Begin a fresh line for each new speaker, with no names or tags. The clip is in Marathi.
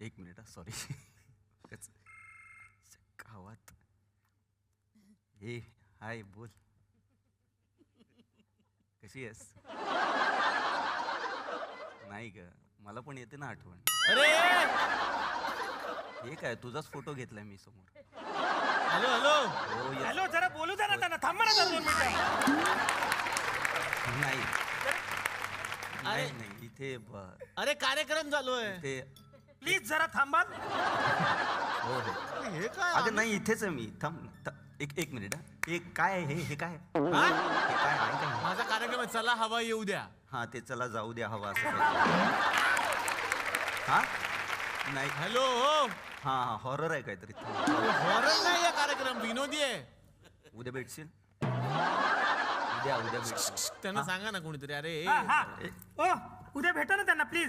एक मिनिट सॉरी गावात हे हाय बोल. कशी आहेस? नाही ग मला पण येते ना आठवण.
अरे!
हे काय तुझाच फोटो घेतलाय मी समोर.
Hello hello.
हो
हॅलो जरा बोलू द्या ना त्यांना. थांबा ना दोन मिनिटं.
नाही. नाही नाही इथे ब-
अरे कार्यक्रम चालू आहे.
इथे
प्लीज जरा थांबा.
हो हो.
हे काय
अगं नाही इथेच आहे मी. थांब थ- एक एक मिनिट हा. हे काय आहे? हे हे काय आहे?
हा?
हे काय आहे? काय
माझा कार्यक्रम आहे चला हवा येऊ द्या.
हा ते चला जाऊ द्या हवा असं काहीतरी. हा? नाही.
हॅलो हो.
हा हा हॉरर आहे काहीतरी.
हॉरर नाही आहे कार्यक्रम विनोदी आहे.
उद्या भेटशील? उद्या उद्या भेटशील.
त्यांना सांगा ना कोणीतरी अरे
हा हा. ओ उद्या भेटा ना त्यांना प्लीज.